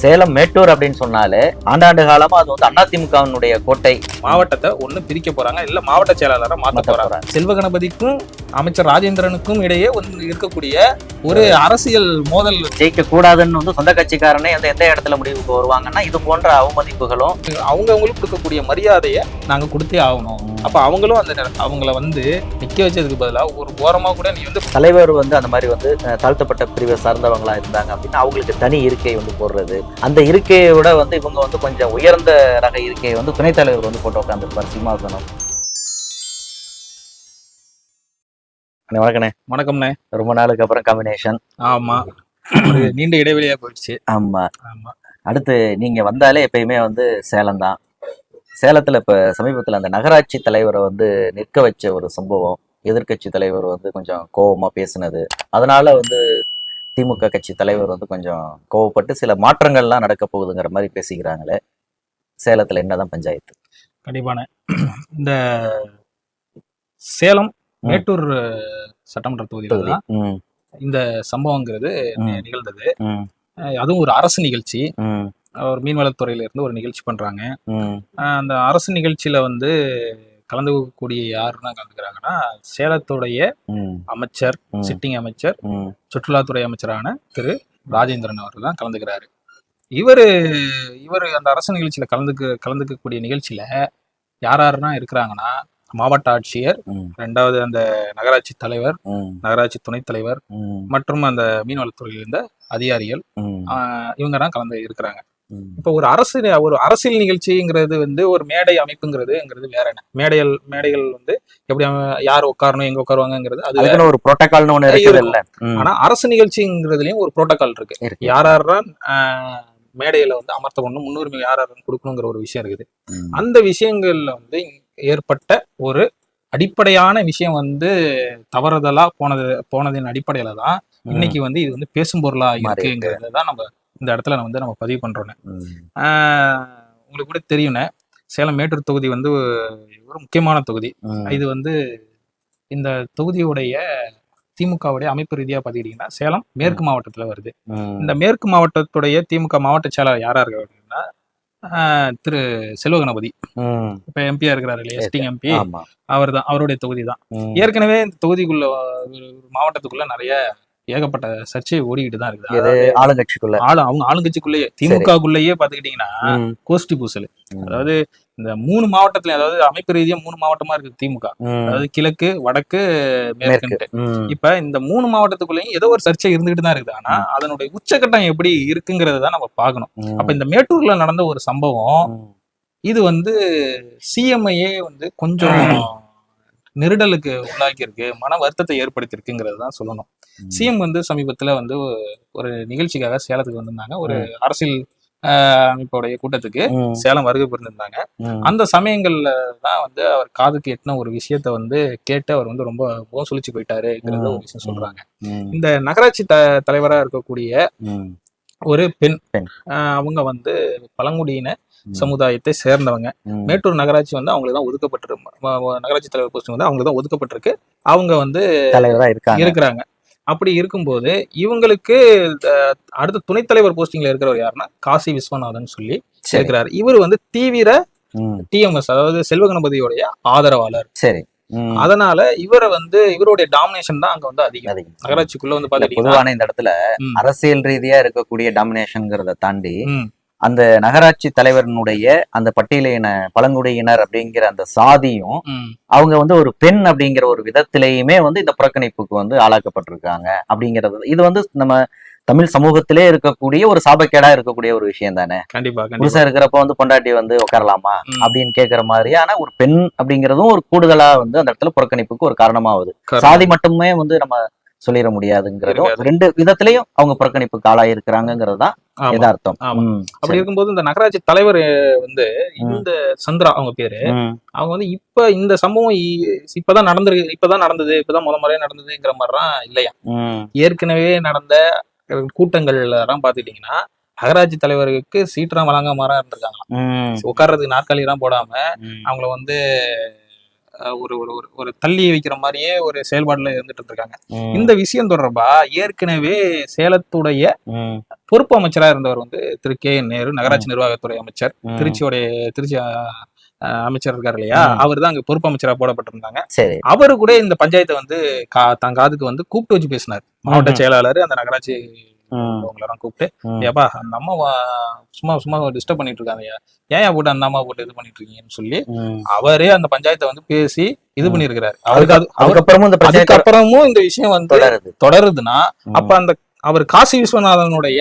சேலம் மேட்டூர் அப்படின்னு சொன்னாலே ஆண்டாண்டு காலமா அது வந்து அதிமுகவினுடைய கோட்டை. மாவட்டத்தை ஒண்ணு பிரிக்க போறாங்க. இல்ல மாவட்ட செயலாளரை போறாங்க. போறாங்க. செல்வ கணபதிக்கும் அமைச்சர் ராஜேந்திரனுக்கும் இடையே இருக்கக்கூடிய ஒரு அரசியல் மோதல் ஜெயிக்க கூடாதுன்னு வந்து சொந்த கட்சிக்காரனே எந்த எந்த இடத்துல முடிவுக்கு வருவாங்கன்னா இது போன்ற அவமதிப்புகளும் அவங்க அவங்களுக்கு கொடுக்கக்கூடிய மரியாதையை நாங்க கொடுத்தே ஆகணும். அப்ப அவங்களும் அந்த அவங்கள வந்து நிக்க வச்சதுக்கு பதிலா ஒரு ஓரமா கூட நீ வந்து தலைவர் வந்து அந்த மாதிரி வந்து தாழ்த்தப்பட்ட பிரிவை சார்ந்தவங்களா இருந்தாங்க அப்படின்னா அவங்களுக்கு தனி இருக்கை வந்து போடுறது. அந்த இருக்கையை விட வந்து இவங்க வந்து கொஞ்சம் உயர்ந்த ரக இருக்கையை வந்து துணைத் தலைவர் வந்து போட்டு உட்காந்துருப்பார் சிம்மாசனம் அண்ணே, வணக்கண்ணே. வணக்கம்ண்ணே. ரொம்ப நாளுக்கு அப்புறம் காம்பினேஷன் ஆமா. ஒரு நீண்ட இடைவெளியா போயிடுச்சு. ஆமா. ஆமா. அடுத்து நீங்க வந்தாலே எப்பயுமே வந்து சேலம் தான். சேலத்துல இப்ப சமீபத்துல அந்த நகராட்சி தலைவரை வந்து நிற்க வச்ச ஒரு சம்பவம் எதிர்க்கட்சி தலைவர் வந்து கொஞ்சம் கோவமா பேசினது. அதனால வந்து திமுக கட்சி தலைவர் வந்து கொஞ்சம் கோவப்பட்டு சில மாற்றங்கள்லாம் நடக்க போகுதுங்கிற மாதிரி பேசிக்கிறாங்களே. சேலத்துல என்னதான் பஞ்சாயத்து? கண்டிப்பாண்ணே. இந்த சேலம். மேட்டூர் சட்டமன்ற தொகுதியில தொகுதி. தான். இந்த சம்பவங்கிறது. நிகழ்ந்தது. அதுவும் ஒரு அரசு நிகழ்ச்சி. ஒரு மீன்வளத்துறையில இருந்து ஒரு நிகழ்ச்சி பண்றாங்க. அந்த அரசு நிகழ்ச்சியில வந்து கலந்துக்கக்கூடிய யாருன்னா கலந்துக்கிறாங்கன்னா சேலத்துடைய அமைச்சர் சிட்டிங் அமைச்சர் சுற்றுலாத்துறை அமைச்சரான திரு. ராஜேந்திரன் அவர்கள் தான் கலந்துக்கிறாரு. இவரு இவர் அந்த அரசு நிகழ்ச்சியில கலந்துக்க கலந்துக்கக்கூடிய நிகழ்ச்சியில யார் யாருன்னா இருக்கிறாங்கன்னா மாவட்ட ஆட்சியர் ரெண்டாவது அந்த நகராட்சி தலைவர் நகராட்சி துணைத் தலைவர் மற்றும் அந்த மீன்வளத்துறையில் இருந்த அதிகாரிகள் இவங்க தான் கலந்து இருக்கிறாங்க. இப்போ ஒரு அரசு ஒரு அரசியல் நிகழ்ச்சிங்கிறது வந்து ஒரு மேடை அமைப்புங்கிறதுங்கிறது வேற என்ன? மேடைகள் மேடைகள் வந்து எப்படி யார் உட்காரணும் எங்க உட்காருவாங்கங்கிறது அது ஒரு புரோட்டோகால்னு ஒண்ணு இருக்குது இல்ல? ஆனா அரசு நிகழ்ச்சிங்கிறதுலயும் ஒரு புரோட்டோகால் இருக்கு. யார் யாரெல்லாம் மேடையில வந்து அமர்த்தப்படணும் முன்னுரிமை யார் யாரும் கொடுக்கணுங்கிற ஒரு விஷயம் இருக்குது. அந்த விஷயங்கள்ல வந்து ஏற்பட்ட ஒரு அடிப்படையான விஷயம் வந்து தவறுதலா போனது போனதின் அடிப்படையில தான் இன்னைக்கு வந்து இது வந்து பேசும் பொருளா இருக்கு. இருக்குங்கிறத தான் நம்ம இந்த இடத்துல வந்து நம்ம பதிவு பண்றோம் ம், உங்களுக்கு கூட தெரியும்னே சேலம் மேட்டூர் தொகுதி வந்து ஒரு முக்கியமான தொகுதி. இது வந்து இந்த தொகுதியுடைய திமுகவுடைய அமைப்பு ரீதியா பாத்துக்கிட்டீங்கன்னா சேலம் மேற்கு மாவட்டத்துல வருது. இந்த மேற்கு மாவட்டத்துடைய திமுக மாவட்ட செயலாளர் யாரா இருக்காரு? ஆஹ், திரு செல்வ கணபதி. ம், இப்ப எம்பியா இருக்கிறாரு இல்லையா? எஸ்டிங் எம்பி அவர் தான் அவருடைய தொகுதி தான் ஏற்கனவே இந்த தொகுதிக்குள்ள மாவட்டத்துக்குள்ள நிறைய ஏகப்பட்ட சர்ச்சை ஓடிக்கிட்டு தான் இருக்குது. ஆளுங்கட்சிக்குள்ள. ஆளு அவங்க ஆளுங்கட்சிக்குள்ளேயே திமுகக்குள்ளேயே பாத்துக்கிட்டீங்கன்னா கோஷ்டி பூசல். அதாவது இந்த மூணு மாவட்டத்துல அதாவது அமைப்பு ரீதியா மூணு மாவட்டமா இருக்கு திமுக. அதாவது கிழக்கு வடக்கு மேற்கு மேற்குன்ட்டு இப்ப இந்த மூணு மாவட்டத்துக்குள்ளேயும் ஏதோ ஒரு சர்ச்சை இருந்துகிட்டு தான் இருக்குது. ஆனா அதனுடைய உச்சகட்டம் எப்படி இருக்குங்கிறத தான் நம்ம பார்க்கணும். அப்ப இந்த மேட்டூர்ல நடந்த ஒரு சம்பவம் இது வந்து சிஎம்ஐயே வந்து கொஞ்சம் நெருடலுக்கு உள்ளாக்கியிருக்கு மன வருத்தத்தை ஏற்படுத்தியிருக்குங்கிறது தான் சொல்லணும். சிஎம் வந்து சமீபத்துல வந்து ஒரு நிகழ்ச்சிக்காக சேலத்துக்கு வந்திருந்தாங்க. ஒரு அரசியல் ஆஹ், அமைப்போடைய கூட்டத்துக்கு சேலம் வருகை புரிந்திருந்தாங்க. அந்த சமயங்கள்ல தான் வந்து அவர் காதுக்கு எட்டின ஒரு விஷயத்த வந்து கேட்டு அவர் வந்து ரொம்ப முகம் சுழிச்சு போயிட்டாருங்கிறத ஒரு விஷயம் சொல்றாங்க. இந்த நகராட்சி த தலைவரா இருக்கக்கூடிய ஒரு பெண் அவங்க வந்து பழங்குடியின சமுதாயத்தை சேர்ந்தவங்க. மேட்டூர் நகராட்சி வந்து அவங்களுக்கு தான் ஒதுக்கப்பட்டிருக்கு நகராட்சி தலைவர் போஸ்ட் வந்து அவங்களுக்கு தான் ஒதுக்கப்பட்டிருக்கு. அவங்க வந்து தலைவரா இருக்காங்க. இருக்கிறாங்க. அப்படி இருக்கும்போது இவங்களுக்கு அடுத்த துணைத் தலைவர் போஸ்டிங்ல இருக்கிறவர் யாருன்னா காசி விஸ்வநாதன் சொல்லி இருக்கிறார். இவர் வந்து தீவிர டிஎம்எஸ் அதாவது செல்வகணபதியோடைய ஆதரவாளர். சரி. அதனால இவரை வந்து இவருடைய டாமினேஷன் தான் அங்க வந்து அதிகம். அதிகம். நகராட்சிக்குள்ள வந்து பொதுவான இந்த இடத்துல. அரசியல் ரீதியா இருக்கக்கூடிய டாமினேஷன்ங்கிறத தாண்டி அந்த நகராட்சி தலைவரினுடைய அந்த பட்டியலின பழங்குடியினர் அப்படிங்கிற அந்த சாதியும் அவங்க வந்து ஒரு பெண் அப்படிங்கிற ஒரு விதத்திலேயுமே வந்து இந்த புறக்கணிப்புக்கு வந்து ஆளாக்கப்பட்டிருக்காங்க அப்படிங்கிறது. இது வந்து நம்ம தமிழ் சமூகத்திலே இருக்கக்கூடிய ஒரு சாபக்கேடா இருக்கக்கூடிய ஒரு விஷயம் தானே? கண்டிப்பா புதுசா இருக்கிறப்ப வந்து பொண்டாட்டி வந்து உட்காரலாமா. அப்படின்னு கேக்குற மாதிரியான ஒரு பெண் அப்படிங்கிறதும் ஒரு கூடுதலா வந்து அந்த இடத்துல புறக்கணிப்புக்கு ஒரு காரணமாகுது. சாதி மட்டுமே வந்து நம்ம சொல்லிட முடியாதுங்கிறதும். ரெண்டு விதத்திலையும் அவங்க புறக்கணிப்புக்கு ஆளாயிருக்கிறாங்க தான். யதார்த்தம். அப்படி. இருக்கும்போது இந்த நகராட்சி தலைவர் வந்து இந்த சந்திரா அவங்க பேரு அவங்க வந்து இப்ப இந்த சம்பவம் இப்பதான் நடந்திருக்கு இப்பதான் நடந்தது இப்பதான் முத முறையா நடந்ததுங்கிற மாதிரிலாம் இல்லையா? ஏற்கனவே நடந்த கூட்டங்கள்ல எல்லாம் பாத்துக்கிட்டீங்கன்னா நகராட்சி தலைவருக்கு சீட்டெல்லாம் வழங்காம இருந்திருக்காங்களாம். உட்கார்றதுக்கு நாற்காலி எல்லாம் போடாம அவங்கள வந்து ஒரு ஒரு ஒரு- தள்ளி வைக்கிற மாதிரியே ஒரு செயல்பாடுல இருந்துட்டு இருக்காங்க இந்த விஷயம் தொடர்பா ஏற்கனவே சேலத்துடைய பொறுப்பு அமைச்சரா இருந்தவர் வந்து திரு கே என் நேரு நகராட்சி நிர்வாகத்துறை அமைச்சர். திருச்சியோடைய திருச்சி அமைச்சர் இருக்காரு இல்லையா. அவர் தான் அங்க பொறுப்பு அமைச்சரா போடப்பட்டிருந்தாங்க. அவரு கூட இந்த பஞ்சாயத்தை வந்து தன் காதுக்கு வந்து கூப்பிட்டு வச்சு பேசினார். மாவட்ட. செயலாளர் அந்த நகராட்சி அவங்களெல்லாம் கூப்பிட்டு. ஏப்பா அந்த அம்மா வா- சும்மா சும்மா டிஸ்டர்ப் பண்ணிட்டு இருக்காங்க ஏன் போட்டு அந்த அம்மா போட்டு இது பண்ணிட்டு இருக்கீங்கன்னு சொல்லி. அவரே அந்த பஞ்சாயத்தை வந்து பேசி இது. பண்ணிருக்கிறாரு அவருக்கு அது- அதுக்கப்புறமும் இந்த அதுக்கப்புறமும் இந்த விஷயம் வந்து தொடருது தொடருதுன்னா. அப்ப அந்த அவர் காசி விஸ்வநாதனுடைய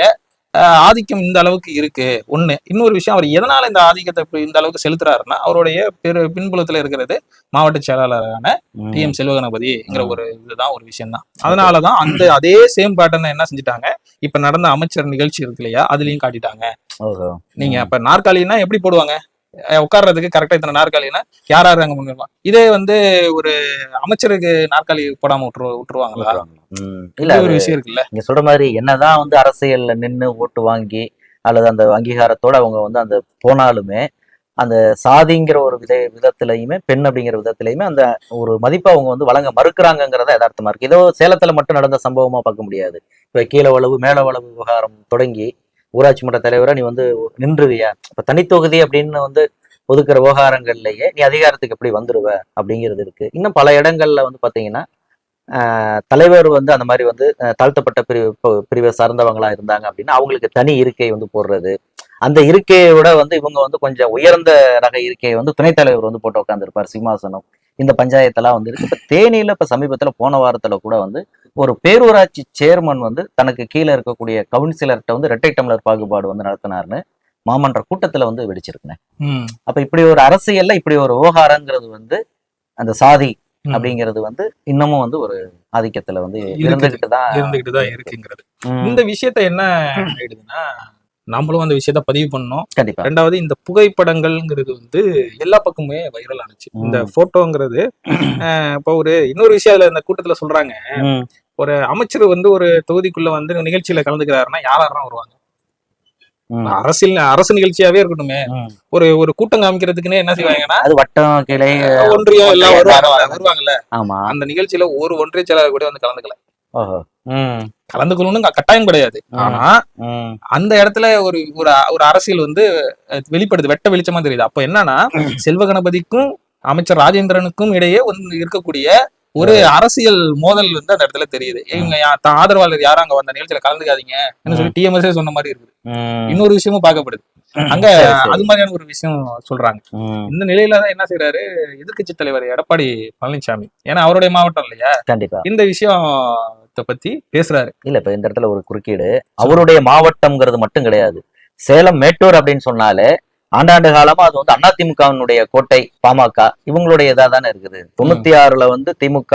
ஆதிக்கம் இந்த அளவுக்கு இருக்கு. ஒண்ணு. இன்னொரு விஷயம் அவர் எதனால இந்த ஆதிக்கத்தை இந்த அளவுக்கு செலுத்துறாருன்னா அவருடைய பெரு பின்புலத்துல இருக்கிறது மாவட்ட செயலாளரான. டி எம் செல்வகணபதிங்கிற. ஒரு இதுதான் ஒரு விஷயம் தான் அதனாலதான் அந்த அதே சேம் பேட்டர்ன் என்ன செஞ்சுட்டாங்க? இப்ப நடந்த அமைச்சர் நிகழ்ச்சி இருக்கு இல்லையா அதுலயும் காட்டிட்டாங்க. நீங்க அப்ப நாற்காலின்னா எப்படி போடுவாங்க? உட்கார்றதுக்கு கரெக்டா இத்தனை நாற்காலினா யார் யார் அங்க முன்னிருப்பாங்க இதே வந்து ஒரு அமைச்சருக்கு நாற்காலி போடாம விட்டுரு விட்டுருவாங்களா. இல்ல ஒரு விஷயம் இருக்குல்ல? நீங்க சொல்ற மாதிரி என்னதான் வந்து அரசியல்ல நின்னு ஓட்டு வாங்கி அல்லது அந்த அங்கீகாரத்தோட அவங்க வந்து அந்த போனாலுமே அந்த சாதிங்கிற ஒரு வித விதத்திலையுமே பெண் அப்படிங்கிற விதத்திலையுமே அந்த ஒரு மதிப்பை அவங்க வந்து வழங்க மறுக்கிறாங்கங்கிறத யதார்த்தமா இருக்கு. ஏதோ சேலத்துல மட்டும் நடந்த சம்பவமா பார்க்க முடியாது. இப்ப கீழ வளவு மேல வளவு விவகாரம் தொடங்கி ஊராட்சி மன்ற தலைவராக நீ வந்து நின்றுவியா? இப்போ தனித்தொகுதி அப்படின்னு வந்து ஒதுக்குற விவகாரங்கள்லயே நீ அதிகாரத்துக்கு எப்படி வந்துடுவ அப்படிங்கிறது இருக்கு. இன்னும் பல இடங்கள்ல வந்து பார்த்தீங்கன்னா தலைவர் வந்து அந்த மாதிரி வந்து தாழ்த்தப்பட்ட பிரிவு பிரிவை சார்ந்தவங்களா இருந்தாங்க அப்படின்னா அவங்களுக்கு தனி இருக்கை வந்து போடுறது. அந்த இருக்கையை விட வந்து இவங்க வந்து கொஞ்சம் உயர்ந்த ரக இருக்கையை வந்து துணைத் தலைவர் வந்து போட்டு உட்காந்துருப்பார் சிம்மாசனம். இந்த பஞ்சாயத்தெல்லாம் வந்து இருக்கு. இப்போ தேனியில் இப்போ சமீபத்தில் போன வாரத்தில் கூட வந்து ஒரு பேரூராட்சி சேர்மன் வந்து தனக்கு கீழே இருக்கக்கூடிய கவுன்சிலர்கிட்ட வந்து இரட்டை டம்ளர் பாகுபாடு வந்து நடத்தினார்னு மாமன்ற கூட்டத்துல வந்து வெடிச்சிருக்குனே. அப்ப இப்படி ஒரு அரசியல்ல இப்படி ஒரு விவகாரங்கிறது வந்து அந்த சாதி. அப்படிங்கிறது வந்து இன்னமும் வந்து ஒரு ஆதிக்கத்துல வந்து. இருந்துகிட்டு தான் இருந்துகிட்டு தான் இருக்குங்கிறது. இந்த விஷயத்த என்ன ஆயிடுதுன்னா நம்மளும் அந்த விஷயத்த பதிவு பண்ணோம் கண்டிப்பா. ரெண்டாவது இந்த புகைப்படங்கள்ங்கிறது வந்து எல்லா பக்கமுமே வைரல் ஆனுச்சு. இந்த போட்டோங்கிறது இப்போ ஒரு இன்னொரு விஷயம் அதுல இந்த கூட்டத்துல சொல்றாங்க. ஒரு அமைச்சர் வந்து ஒரு தொகுதிக்குள்ள வந்து நிகழ்ச்சியில கலந்துக்கிறாருன்னா யார் யாரெல்லாம் வருவாங்க? அரசியல் அரசு நிகழ்ச்சியாவே இருக்கட்டுமே. ஒரு ஒரு கூட்டம் காமிக்கிறதுக்குன்னே என்ன செய்வாங்கன்னா அது வட்டம் கிளை ஒன்றியம் எல்லாம் வருவாங்கல்ல. ஆமா. அந்த நிகழ்ச்சியில ஒரு ஒன்றிய செயலாளர் கூட வந்து கலந்துக்கல. கலந்துக்கணும்னு கட்டாயம் கிடையாது. ஆனா அந்த இடத்துல ஒரு ஒரு ஒரு அரசியல் வந்து வெளிப்படுது வெட்ட வெளிச்சமா தெரியுது. அப்ப என்னன்னா செல்வ கணபதிக்கும் அமைச்சர் ராஜேந்திரனுக்கும் இடையே இருக்கக்கூடிய ஒரு அரசியல் மோதல் வந்து அந்த இடத்துல தெரியுது. இவங்க ஆதரவாளர் யாரும் அங்க வந்த நிகழ்ச்சியில கலந்துக்காதீங்க சொல்லி டிஎம்எஸ்ஏ சொன்ன மாதிரி இருக்குது. இன்னொரு விஷயமும் பார்க்கப்படுது. அங்க. அது மாதிரியான ஒரு விஷயம் சொல்றாங்க. இந்த நிலையில தான் என்ன செய்யறாரு எதிர்க்கட்சி தலைவர் எடப்பாடி பழனிசாமி ஏன்னா அவருடைய மாவட்டம் இல்லையா? கண்டிப்பா. இந்த விஷயத்தை பத்தி பேசுறாரு. இல்ல இப்ப இந்த இடத்துல ஒரு குறுக்கீடு. அவருடைய மாவட்டம்ங்கிறது மட்டும் கிடையாது. சேலம் மேட்டூர் அப்படின்னு சொன்னாலே ஆண்டாண்டு காலமா அது வந்து அதிமுகவினுடைய கோட்டை பாமக இவங்களுடைய இதா தானே இருக்குது. தொண்ணூத்தி ஆறுல வந்து திமுக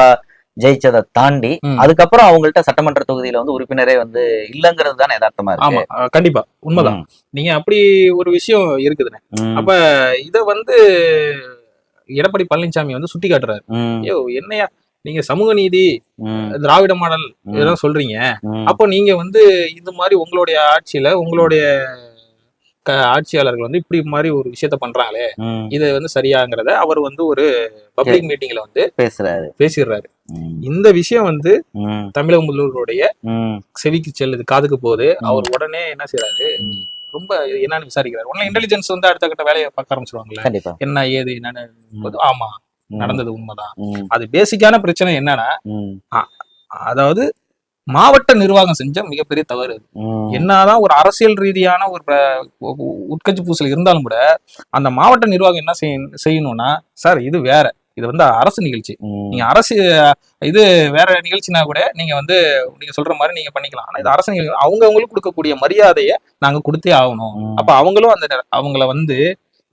ஜெயிச்சதை தாண்டி. அதுக்கப்புறம் அவங்கள்ட்ட சட்டமன்ற தொகுதியில வந்து உறுப்பினரே வந்து இல்லங்கிறது தானே யதார்த்தமா இருக்கு. கண்டிப்பா. உண்மைதான். நீங்க அப்படி ஒரு விஷயம் இருக்குதுண்ணே ம், அப்ப இத வந்து எடப்பாடி பழனிசாமி வந்து சுட்டி காட்டுறாரு. ஐயோ என்னையா? நீங்க சமூக நீதி திராவிட மாடல் இதெல்லாம் சொல்றீங்க. அப்போ நீங்க வந்து இது மாதிரி உங்களுடைய ஆட்சியில உங்களுடைய ஆட்சியாளர்கள் வந்து இப்படி மாதிரி ஒரு விஷயத்த பண்றாங்களே இது வந்து சரியாங்கிறத அவர் வந்து ஒரு பப்ளிக் மீட்டிங்ல வந்து பேசுறாரு. பேசிடுறாரு. இந்த விஷயம் வந்து தமிழக முதல்வருடைய செவிக்கு செல்லுது காதுக்கு போகுது. அவர் உடனே என்ன செய்யறாரு. ரொம்ப என்னன்னு விசாரிக்கிறாரு. உடனே இன்டெலிஜென்ஸ் வந்து அடுத்த கட்ட வேலையை பார்க்க ஆரம்பிச்சிருவாங்கல்ல? என்ன ஏது என்னன்னு ஆமா நடந்தது உண்மைதான். அது பேசிக்கான பிரச்சனை என்னன்னா அதாவது மாவட்ட நிர்வாகம் செஞ்ச மிகப்பெரிய தவறு அது. என்னதான் ஒரு அரசியல் ரீதியான ஒரு உட்கட்சி பூசல் இருந்தாலும் கூட அந்த மாவட்ட நிர்வாகம் என்ன செய்ய- செய்யணும்னா சார் இது வேற. இது வந்து அரசு நிகழ்ச்சி. நீங்க அரசு இது வேற நிகழ்ச்சினா கூட நீங்க வந்து நீங்க சொல்ற மாதிரி நீங்க பண்ணிக்கலாம். ஆனா இது அரசு நிகழ்ச்சி. அவங்க அவங்களுக்கு கொடுக்கக்கூடிய மரியாதையை நாங்க கொடுத்தே ஆகணும். அப்ப அவங்களும் அந்த அவங்கள வந்து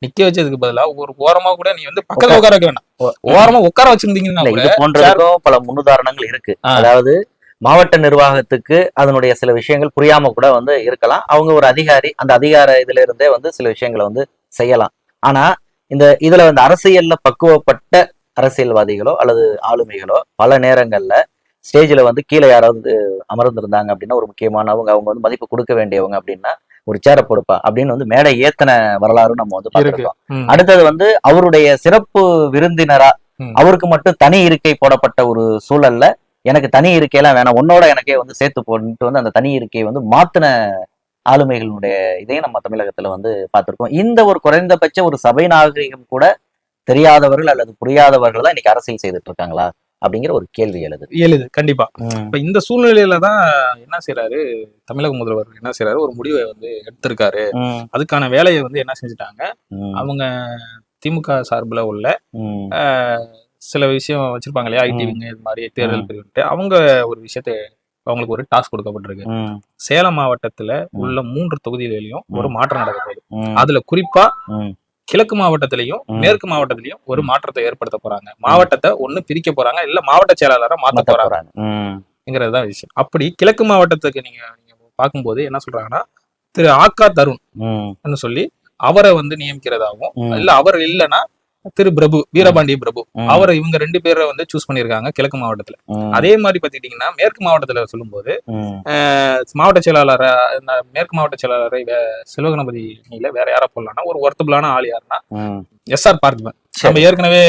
நிக்க வச்சதுக்கு பதிலா ஒரு ஓரமா கூட நீ வந்து பக்கத்துல உட்கார வைக்க வேண்டாம் ஓரமா உட்கார வச்சிருந்தீங்கன்னா போன்றதுக்கும் பல முன்னுதாரணங்கள் இருக்கு. அதாவது மாவட்ட நிர்வாகத்துக்கு அதனுடைய சில விஷயங்கள் புரியாம கூட வந்து இருக்கலாம் அவங்க ஒரு அதிகாரி அந்த அதிகார இதுல இருந்தே வந்து சில விஷயங்களை வந்து செய்யலாம் ஆனா இந்த இதுல வந்து அரசியல்ல பக்குவப்பட்ட அரசியல்வாதிகளோ அல்லது ஆளுமைகளோ பல நேரங்கள்ல ஸ்டேஜ்ல வந்து கீழே யாராவது அமர்ந்திருந்தாங்க அப்படின்னா ஒரு முக்கியமானவங்க அவங்க வந்து மதிப்பு கொடுக்க வேண்டியவங்க அப்படின்னா ஒரு சேர கொடுப்பா அப்படின்னு வந்து மேடை ஏத்தன வரலாறு நம்ம வந்து பார்த்திருக்கோம். அடுத்தது வந்து அவருடைய சிறப்பு விருந்தினரா. அவருக்கு மட்டும் தனி இருக்கை போடப்பட்ட ஒரு சூழல்ல எனக்கு தனி இருக்கையெல்லாம் வேணாம். உன்னோட எனக்கே வந்து சேர்த்து போட்டு வந்து அந்த தனி இருக்கையை வந்து மாத்தின ஆளுமைகளுடைய இதையும் நம்ம தமிழகத்துல வந்து பார்த்திருக்கோம். இந்த ஒரு குறைந்தபட்ச ஒரு சபை நாகரிகம் கூட தெரியாதவர்கள் அல்லது புரியாதவர்கள் தான் இன்னைக்கு அரசியல் செய்துட்டு இருக்காங்களா? அப்படிங்கிற ஒரு கேள்வி எழுது. எழுது கண்டிப்பா. இப்ப இந்த சூழ்நிலையில தான் என்ன செய்யறாரு தமிழக முதல்வர் என்ன செய்யறாரு ஒரு முடிவை வந்து எடுத்திருக்காரு. அதுக்கான வேலையை வந்து என்ன செஞ்சுட்டாங்க? அவங்க திமுக சார்புல உள்ள சில விஷயம் வச்சிருப்பாங்க இல்லையா? ஐடி ம். விங்க இது மாதிரி தேர்தல். பிரிவுன்ட்டு. அவங்க ஒரு விஷயத்த அவங்களுக்கு ஒரு டாஸ்க் கொடுக்கப்பட்டிருக்கு. சேலம் மாவட்டத்துல உள்ள மூன்று தொகுதிகளிலும் ஒரு. மாற்றம் நடக்க போகுது. அதுல குறிப்பா கிழக்கு மாவட்டத்திலையும். மேற்கு மாவட்டத்திலையும் ஒரு மாற்றத்தை ஏற்படுத்த போறாங்க. மாவட்டத்தை ஒண்ணு பிரிக்க போறாங்க இல்ல மாவட்ட செயலாளரை மாத்த போறாங்க. விஷயம். அப்படி கிழக்கு மாவட்டத்துக்கு நீங்க நீங்க பார்க்கும்போது என்ன சொல்றாங்கன்னா திரு ஆக்கா தருண் சொல்லி அவரை வந்து நியமிக்கிறதாகவும். இல்ல அவர் இல்லைன்னா திரு பிரபு வீரபாண்டிய பிரபு. அவரை இவங்க ரெண்டு பேரை வந்து சூஸ் பண்ணிருக்காங்க கிழக்கு மாவட்டத்துல. அதே மாதிரி பாத்துக்கிட்டீங்கன்னா மேற்கு மாவட்டத்துல சொல்லும்போது மாவட்ட செயலாளர் மேற்கு மாவட்ட செயலாளரை செல்வகணபதி இல்ல வேற யாரா போடலாம்னா ஒரு ஒர்த்தபிளான ஆள் யாருன்னா எஸ் ஆர் பார்த்திபன். நம்ம ஏற்கனவே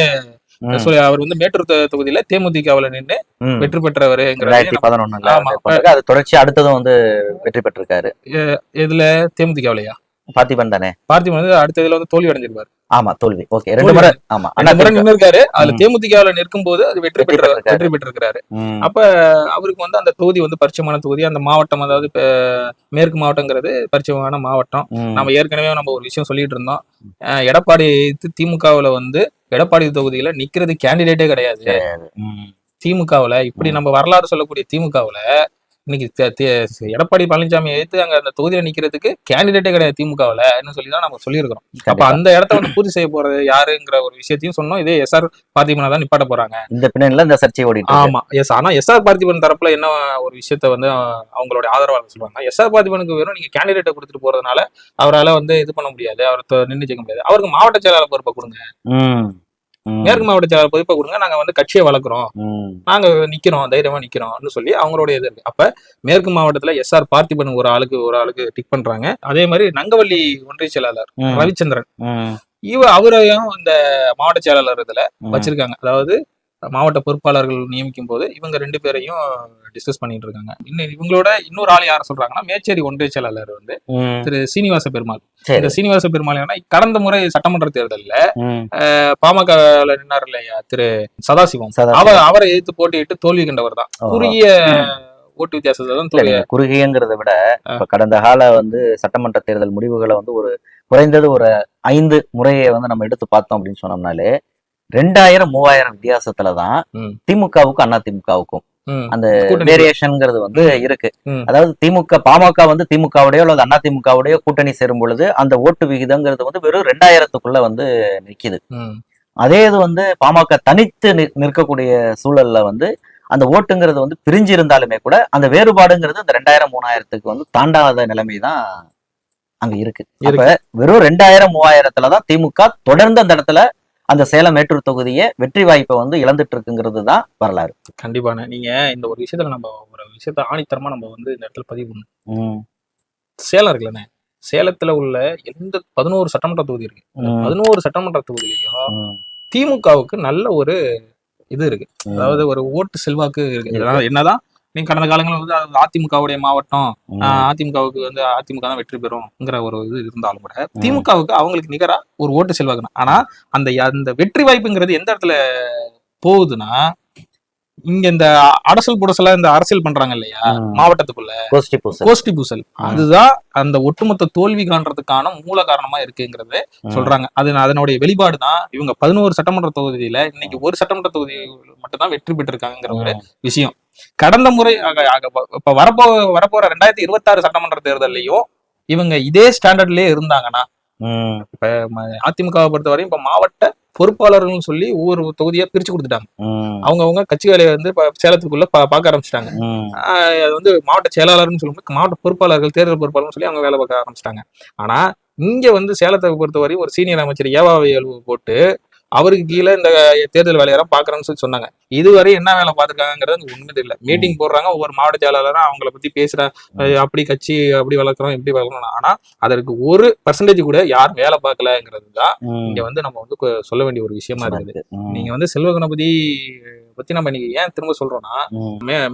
அவர் வந்து மேட்டூர் தொகுதியில தேமுதிகவுல நின்று. வெற்றி. மேற்கொண்டிருக்கு. அது தொடர்ச்சி அடுத்ததும் வந்து வெற்றி பெற்றிருக்காரு. இதுல தேமுதிகவுலையா? பார்த்திபன் தானே? பார்த்திபன் வந்து அடுத்த இதுல வந்து தோல்வி அடைஞ்சிருப்பாரு ஆமா தோல்வி. ஓகே ரெண்டு முறை ஆமா ரெண்டு முறை அண்ணா நின்று இருக்காரு அதுல. தேமுதிகவுல நிற்கும் போது அது வெற்றி பெற்ற. வெற்றி பெற்றிருக்காரு அப்ப அவருக்கு வந்து அந்த தொகுதி வந்து பரிச்சயமான தொகுதி. அந்த மாவட்டம் அதாவது மேற்கு மாவட்டங்கிறது பரிச்சயமான மாவட்டம். நம்ம ஏற்கனவே நம்ம ஒரு விஷயம் சொல்லிட்டு இருந்தோம். எடப்பாடி திமுகவுல வந்து எடப்பாடி தொகுதியில நிக்கிறது கேண்டிடேட்டே கிடையாது. திமுகவுல இப்படி நம்ம வரலாறு சொல்லக்கூடிய திமுகவுல இன்னைக்கு எடப்பாடி பழனிசாமி எடுத்து அங்க அந்த தொகுதியில நிக்கிறதுக்கு கேண்டிடேட்டே கிடையாது திமுகவுல சொல்லி தான் நம்ம சொல்லியிருக்கிறோம். அப்ப. அந்த இடத்த வந்து பூர்த்தி செய்ய போறது யாருங்கிற ஒரு விஷயத்தையும் சொன்னோம். இதே எஸ்ஆர் பார்த்திபனை தான் நிப்பாட்ட போறாங்க. இந்த பின்னணியில இந்த சர்ச்சை இருக்கு. ஆமா எஸ் ஆனா எஸ்ஆர் பார்த்திபன் தரப்புல என்ன ஒரு விஷயத்த வந்து அவங்களோட ஆதரவாளர் சொல்லுவாங்க எஸ்ஆர் பார்த்திபனுக்கு வெறும் நீங்க கேண்டிடேட்டை கொடுத்துட்டு போறதுனால அவரால வந்து இது பண்ண முடியாது அவரை நின்று ஜெயிக்க முடியாது. அவருக்கு மாவட்ட செயலாளர் பொறுப்பை கொடுங்க. மேற்கு மாவட்ட செயலாளர் பொறுப்பை கொடுங்க. நாங்க வந்து கட்சியை வளர்க்குறோம். நாங்க நிக்கிறோம் தைரியமா நிக்கிறோம்னு சொல்லி அவங்களுடைய இது இருக்கு. அப்ப மேற்கு மாவட்டத்துல எஸ்ஆர் பார்த்திபன் ஒரு ஆளுக்கு ஒரு ஆளுக்கு டிக் பண்றாங்க. அதே மாதிரி நங்கவள்ளி ஒன்றிய செயலாளர் ரவிச்சந்திரன். இவ அவரையும் இந்த மாவட்ட செயலாளர் இதுல. வச்சிருக்காங்க. அதாவது மாவட்ட பொறுப்பாளர்கள் நியமிக்கும் போது இவங்க ரெண்டு பேரையும் டிஸ்கஸ் பண்ணிட்டு இருக்காங்க. இன்னும் இவங்களோட இன்னொரு ஆள் யார சொல்றாங்கன்னா மேச்சேரி ஒன்றிய செயலாளர் வந்து திரு சீனிவாச பெருமாள். இந்த சீனிவாச பெருமாள் ஏன்னா கடந்த முறை சட்டமன்ற தேர்தல்ல ம், பாமகல நின்னார் இல்லையா திரு சதாசிவம். அவர் அவரை எதிர்த்து போட்டியிட்டு தோல்வி கண்டவர் தான். குறுகிய ஓட்டு வித்தியாசத்தை குறுகியங்கிறத விட கடந்த கால வந்து சட்டமன்ற தேர்தல் முடிவுகளை வந்து ஒரு குறைந்தது ஒரு ஐந்து முறையை வந்து நம்ம எடுத்து பார்த்தோம் அப்படின்னு சொன்னோம்னாலே ரெண்டாயிரம் மூவாயிரம் வித்தியாசத்துலதான் ம். திமுகவுக்கும் அண்ணா திமுகவுக்கும். அந்த வேரியேஷன்ங்கிறது வந்து இருக்கு. அதாவது திமுக பாமக வந்து திமுகவுடையோ அல்லது அண்ணா திமுகவுடையோ கூட்டணி சேரும் பொழுது அந்த ஓட்டு விகிதங்கிறது வந்து வெறும் ரெண்டாயிரத்துக்குள்ள வந்து நிக்குது. அதே இது வந்து பாமக தனித்து நிற்கக்கூடிய சூழல்ல வந்து அந்த ஓட்டுங்கிறது வந்து பிரிஞ்சு இருந்தாலுமே கூட அந்த வேறுபாடுங்கிறது அந்த ரெண்டாயிரம் மூணாயிரத்துக்கு வந்து தாண்டாத நிலைமை தான் அங்க இருக்கு அப்ப வெறும் ரெண்டாயிரம் மூவாயிரத்துல தான் திமுக தொடர்ந்து அந்த இடத்துல அந்த சேலம் மேட்டூர் தொகுதியை வெற்றி வாய்ப்பை வந்து இழந்துட்டு இருக்குங்கிறது தான் வரலாறு. கண்டிப்பாண்ணே நீங்க இந்த ஒரு விஷயத்துல நம்ம ஒரு விஷயத்த ஆணித்தரமா நம்ம வந்து இந்த இடத்துல பதிவு பண்ணணும். சேலம் இருக்குல்லண்ணே சேலத்துல உள்ள எந்த பதினோரு சட்டமன்ற தொகுதி இருக்கு. பதினோரு சட்டமன்ற தொகுதியிலையும் திமுகவுக்கு நல்ல ஒரு இது இருக்கு. அதாவது ஒரு ஓட்டு செல்வாக்கு இருக்கு. என்னதான் நீங்க கடந்த காலங்களில் வந்து அது அதிமுகவுடைய மாவட்டம் அதிமுகவுக்கு வந்து அதிமுக தான் வெற்றி பெறும்ங்கிற ஒரு இது இருந்தாலும் கூட திமுகவுக்கு அவங்களுக்கு நிகரா ஒரு ஓட்டு செல்வாக்கு ஆனா அந்த அந்த வெற்றி வாய்ப்புங்கிறது எந்த இடத்துல போகுதுன்னா இங்க இந்த அடசல் புடசலா இந்த அரசியல் பண்றாங்க இல்லையா. மாவட்டத்துக்குள்ள. கோஷ்டி பூசல். கோஷ்டி பூசல். அதுதான் அந்த ஒட்டுமொத்த தோல்வி காண்றதுக்கான மூல காரணமா இருக்குங்கிறது சொல்றாங்க. அது அதனுடைய வெளிப்பாடு தான் இவங்க பதினோரு சட்டமன்ற தொகுதியில இன்னைக்கு ஒரு சட்டமன்ற தொகுதி மட்டும்தான் வெற்றி பெற்றிருக்காங்கிற ஒரு விஷயம். கடந்த முறை இப்ப வரப்போ வரப்போற ரெண்டாயிரத்தி இருபத்தாறு சட்டமன்ற தேர்தல்லையும் இவங்க இதே ஸ்டாண்டர்ட்லயே இருந்தாங்கன்னா ம- அதிமுகவை பொறுத்தவரையும் இப்ப மாவட்ட பொறுப்பாளர்கள்னு சொல்லி ஒவ்வொரு தொகுதியா பிரிச்சு கொடுத்துட்டாங்க. ம், அவங்க அவங்க கட்சி வேலையை வந்து சேலத்துக்குள்ள பா- பார்க்க ஆரம்பிச்சிட்டாங்க. அது வந்து மாவட்ட செயலாளர்னு சொல்லும்போது மாவட்ட பொறுப்பாளர்கள் தேர்தல் பொறுப்பாளர்னு சொல்லி அவங்க வேலை பார்க்க ஆரம்பிச்சிட்டாங்க. ஆனா இங்க வந்து சேலத்தை பொறுத்தவரையும் ஒரு சீனியர் அமைச்சர் ஏவாவை எழுவு போட்டு அவருக்கு கீழே இந்த தேர்தல் வேலையெல்லாம் பாக்குறேன்னு சொல்லி சொன்னாங்க. இதுவரை என்ன வேலை பார்த்துருக்காங்கிறது உண்மை தெரியல. மீட்டிங் போடுறாங்க ஒவ்வொரு மாவட்ட செயலாளரும் அவங்கள பத்தி பேசுறேன் அப்படி கட்சி அப்படி வளர்க்குறோம் இப்படி வளர்க்கணும் ஆனா அதற்கு ஒரு பர்சன்டேஜ் கூட யாரும் வேலை பார்க்கலங்கிறது தான். இங்க வந்து நம்ம வந்து சொல்ல வேண்டிய ஒரு விஷயமா இருக்குது. நீங்க வந்து செல்வ கணபதி பத்தி நம்ம இன்னைக்கு ஏன் திரும்ப சொல்றோம்னா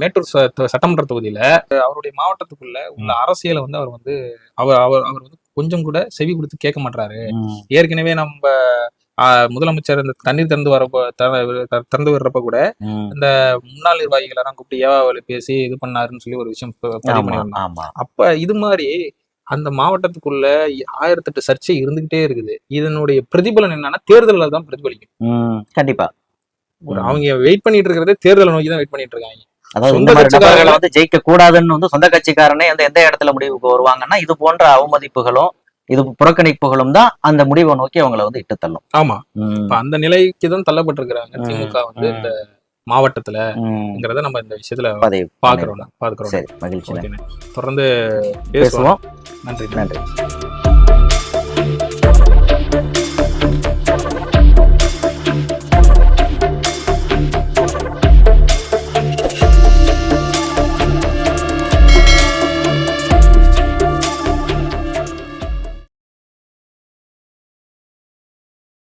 மேட்டூர் சட்டமன்ற தொகுதியில அவருடைய மாவட்டத்துக்குள்ள உள்ள அரசியலை வந்து அவர் வந்து அவர் அவர் அவர் வந்து கொஞ்சம் கூட செவி கொடுத்து கேட்க மாட்டாரு ஏற்கனவே நம்ம முதலமைச்சர் இந்த தண்ணீர் திறந்து த- திறந்து வர்றப்ப கூட ம். முன்னாள் நிர்வாகிகளை எல்லாம் கூப்பிட்டு ஏவாவளி பேசி இது பண்ணாருன்னு சொல்லி ஒரு விஷயம் ப- பதிவு ஆமா பண்ணியிருந்தாங்க. ஆமா. அப்ப இது மாதிரி அந்த மாவட்டத்துக்குள்ள ஆயிரத்தெட்டு சர்ச்சை இருந்துகிட்டே இருக்குது. இதனுடைய பிரதிபலன் என்னன்னா தேர்தலில் தான் பிரதிபலிக்கும். கண்டிப்பா. அவங்க வெயிட் பண்ணிட்டு இருக்கிறதே தேர்தலை நோக்கி தான் வெயிட் பண்ணிட்டு இருக்காங்க. அதாவது இந்த வந்து ஜெயிக்க கூடாதுன்னு வந்து சொந்த கட்சிக்காரனே வந்து எந்த இடத்துல முடிவுக்கு வருவாங்கன்னா இது போன்ற அவமதிப்புகளும் இது புறக்கணிப்புகளும் தான் அந்த முடிவை நோக்கி அவங்கள வந்து இட்டு தள்ளும். ஆமா. இப்ப அந்த நிலைக்கு தான் தள்ளப்பட்டிருக்கிறாங்க திமுக வந்து. இந்த மாவட்டத்துலங்கிறத. நம்ம இந்த விஷயத்துல பாக்குறோம் பாக்குறோம். சரி மகிழ்ச்சி தொடர்ந்து பேசுவோம். நன்றி. நன்றி.